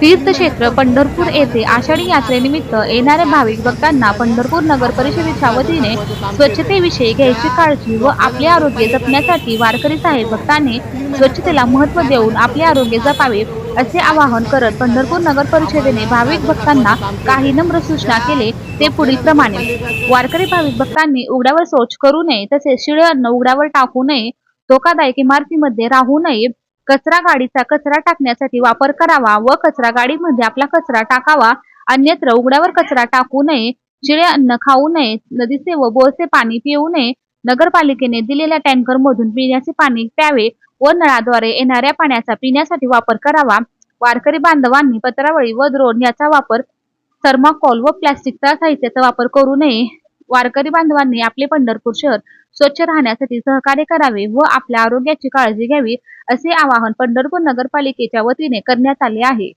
तीर्थक्षेत्र पंढरपूर येथे आषाढी यात्रेनिमित्त येणाऱ्या भाविक भक्तांना पंढरपूर नगर परिषदेच्या वतीने स्वच्छतेविषयी घ्यायची काळजी व आपले आरोग्य जपण्यासाठी वारकरी साहेब भक्तांनी स्वच्छतेला महत्त्व देऊन आपले आरोग्य जपावे असे आवाहन करत पंढरपूर नगर परिषदेने भाविक भक्तांना काही नम्र सूचना केले ते पुढील प्रमाणे. वारकरी भाविक भक्तांनी उघड्यावर शौच करू नये तसेच शिळे अन्न उघड्यावर टाकू नये धोकादायक इमारतीमध्ये राहू नये कचरा गाडीचा कचरा टाकण्यासाठी वापर करावा व कचरा गाडीमध्ये आपला कचरा टाकावा. अन्यत्र उघड्यावर कचरा टाकू नये शिळे अन्न खाऊ नये नदीचे व बोरचे पाणी पिऊ नये. नगरपालिकेने दिलेल्या टँकर मधून पिण्याचे पाणी प्यावे व नळाद्वारे येणाऱ्या पाण्याचा पिण्यासाठी वापर करावा. वारकरी बांधवांनी पत्रावळी व द्रोण याचा वापर थर्माकोल व प्लास्टिकचा साहित्याचा वापर करू नये. वारकरी बांधवांनी आपले पंढरपूर शहर स्वच्छ राहण्यासाठी सहकार्य करावे व आपल्या आरोग्याची काळजी घ्यावी असे आवाहन पंढरपूर नगरपालिकेच्या वतीने करण्यात आले आहे.